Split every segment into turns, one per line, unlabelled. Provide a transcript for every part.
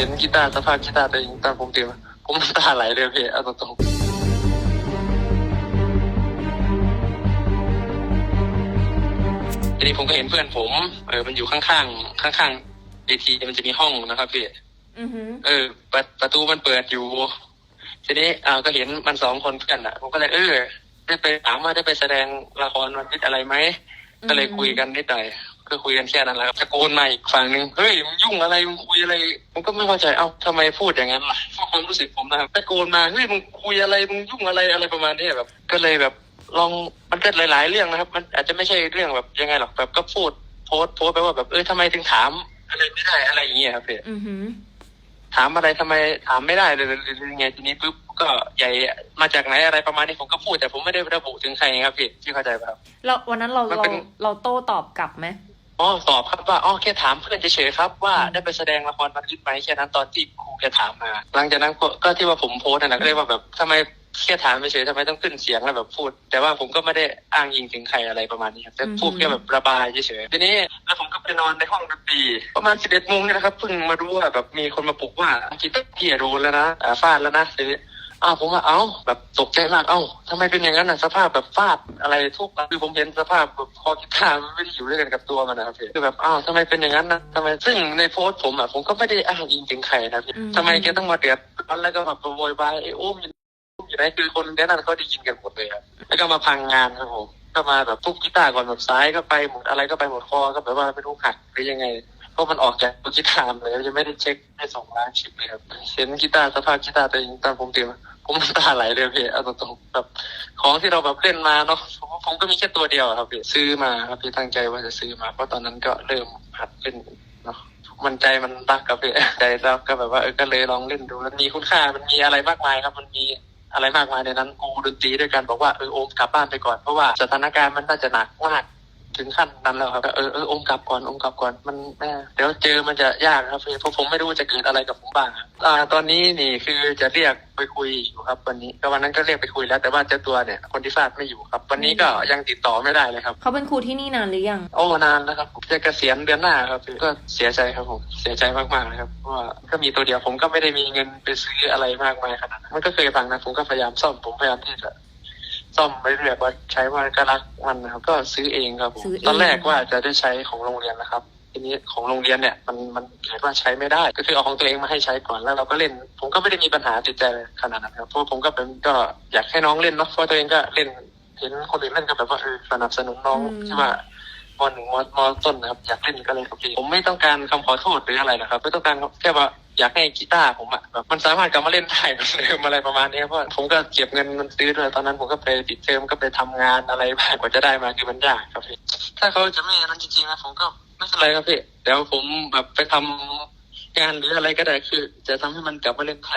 ห็นกีตาร์สภาพกีตาร์ตัวเองตอนผมตื่นมาผมน้ำตาไหลเลยพี่เอาตรงๆทีนี้ผมก็เห็นเพื่อนผมเออมันอยู่ข้างๆข้างๆเวทีมันจะมีห้องนะครับพี่
อือหือ
เออประประตูมันเปิดอยู่ ทีนี้อ่าก็เห็นมันสองคนเพื่อนอะ ผมก็เลยเออได้ไปถามว่าได้ไปแสดงละครวันพิษอะไรไหมก็เลยคุยกันนิดหน่อย ก็คุยกันแค่นั้นแหละครับตะโกนมาอีกฝั่งหนึ่งเฮ้ยมึงยุ่งอะไรมึงคุยอะไรผมก็ไม่เข้าใจเอ้าทำไมพูดอย่างนั้นล่ะเพราะความรู้สึกผมนะครับตะโกนมาเฮ้ยมึงคุยอะไรมึงยุ่งอะไรอะไรประมาณนี้แบบ ก็เลยแบบลองมันก็หลาย ๆ เรื่องนะครับ มันอาจจะไม่ใช่เรื่องแบบยังไงหรอกแบบก็พูดโพสต์โพสต์ไปว่าแบบเออทำไมถึงถามอะไรไม่ได้อะไรอย่างเงี้ยครับพี่
อือหือ
ถามอะไรทำไมถามไม่ได้เลยหรือหรือไงทีนี้ปุ๊บก็ใหญ่มาจากไหนอะไรประมาณนี้ผมก็พูดแต่ผมไม่ได้ระบุถึงใครครับพี่พี่เข้าใจป่ะครับ
เราวันนั้นเรา
มัน
เรา
เป็น
เราโต้ตอบกลับไหม
อ๋อตอบครับว่าอ๋อแค่ถามเพื่อนเฉยๆครับ ว่าได้ไปแสดงละครบันทึกไหมแค่นั้นตอนที่ครูแกถามมา หลังจากนั้นก็ก็ที่ว่าผมโพสต์นั่นแหละก็เลยว่าแบบทำไมแค่ถามเฉยๆทำไมต้องขึ้นเสียงแล้วแบบพูด แต่ว่าผมก็ไม่ได้อ้างยิงถึงใครอะไรประมาณนี้ครับแต่พูดแค่แบบระบายเฉยๆทีนี้แล้วผมก็ไปนอนในห้องดนตรีประมาณสิบเอ็ดโมงนี่นะครับเพิ่งมารู้ว่าแบบมีคนมาปลุกว่าจิตพี่อะโดนแล้วนะอ่าฟาดแล้วนะทีนี้ อ้าวผมว่าเอ้าแบบตกใจมากเอ้าทำไมเป็นอย่างนั้นน่ะสภาพแบบฟาดอะไรทุกคือผมเห็นสภาพแบบคอกีตาร์มันไม่ได้อยู่ด้วยกันกับตัวมันนะครับพี่คือแบบอ้าวทำไมเป็นอย่างนั้นนะทำไมซึ่งในโพสต์ผมอะผมก็ไม่ได้อ้างอิงถึงใครนะพี่ทำไมแกต้องมาเดือดร้อนแล้วก็แบบโวยวายไอ้โอ้มอยู่อยู่ไหนคือคนแค่นั้นเขาได้ยินกันหมดเลยครับแล้วก็มาพังงานครับผมก็มาแบบทุบกีตาร์ก่อนแบบซ้ายก็ไปหมดอะไรก็ไปหมดคอก็แบบว่าไม่รู้หักหรือยังไงเพราะมันออกจากตัวกีตาร์เลยยังไม่ได้เช็คให้ส่งล้างชิปเลยครับเห็นกีตาร์สภาพกีตาร์ตัวเองตอนผมตื่นมา ผมน้ำตาไหลเลยพี่เอาตรงๆแบบของที่เราแบบเล่นมาเนาะผมผมก็มีแค่ตัวเดียวอะครับพี่ซื้อมาครับพี่ตั้งใจว่าจะซื้อมาเพราะตอนนั้นก็เริ่มหัดเล่นเนาะมันใจมันรักกับพี่ ใจรักก็แบบว่าเออก็เลยลองเล่นดูมันมีคุณค่ามันมีอะไรมากมายครับมันมีอะไรมากมายในนั้นครูดนตรีด้วยกันบอกว่าเออโอมกลับบ้านไปก่อนเพราะว่าสถานการณ์มันน่าจะหนักมาก ถึงขั้นนั้นแล้วครับ เออเออองค์กลับก่อนองค์กลับก่อนมันแม่เดี๋ยวเจอมันจะยากครับพี่เพราะผมไม่รู้ว่าจะเกิดอะไรกับผมบ้างครับอ่าตอนนี้นี่คือจะเรียกไปคุยอยู่ครับ วันนี้ก็วันนั้นก็เรียกไปคุยแล้ว แต่ว่าเจ้าตัวเนี่ยคนที่ฟาดไม่อยู่ครับ วันนี้ก็ยังติดต่อไม่ได้เลยครับ
เขาเป็นครูที่นี่นานหรือยัง
โอ้นานแล้วครับผมจะเกษียณเดือนหน้าครับพี่ก็เสียใจครับผมเสียใจมากๆเลยครับเพราะว่าก็มีตัวเดียวผมก็ไม่ได้มีเงินไปซื้ออะไรมากมายขนาดนั้นมันก็เคยฟังนะผมก็พยายามซ่อมผมพยายามที่จะ ซ่อมไปเรื่อยว่าใช้ว่าก็รักมันนะครับก็ซื้อเองครับผม
ซื้อเอง
ตอนแรกว่าจะได้ใช้ของโรงเรียนนะครับ ทีนี้ของโรงเรียนเนี่ยมันมันเกิดว่าใช้ไม่ได้ ก็คือเอาของตัวเองมาให้ใช้ก่อนแล้วเราก็เล่น ผมก็ไม่ได้มีปัญหาติดใจเลยขนาดนั้นครับเพราะผมก็เป็นก็อยากให้น้องเล่นเนาะเพราะตัวเองก็เล่นเห็นคนอื่นเล่นก็แบบว่าเออสนับสนุนน้องใช่ไหมมหนึ่งมมต้นนะครับอยากเล่นก็เลยครับพี่ผมไม่ต้องการคำขอโทษหรืออะไรนะครับ ไม่ต้องการแค่ว่า อยากให้กีตาร์ผมอะแบบมันสามารถกลับมาเล่นได้เหมือนเดิมอะไรประมาณนี้เพราะผมก็เก็บเงินมันซื้อด้วยตอนนั้นผมก็ไปติดเทอมก็ไปทำงานอะไรบ้างกว่าจะได้มาคือมันยากครับพี่ถ้าเขาจะไม่นั้นจริงๆนะผมก็ไม่เป็นไรครับพี่เดี๋ยวผมแบบไปทำงานหรืออะไรก็ได้คือ จะทำให้มันกลับมาเล่นไท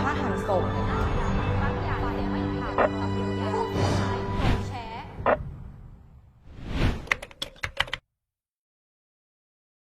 ฆ่าหันศพ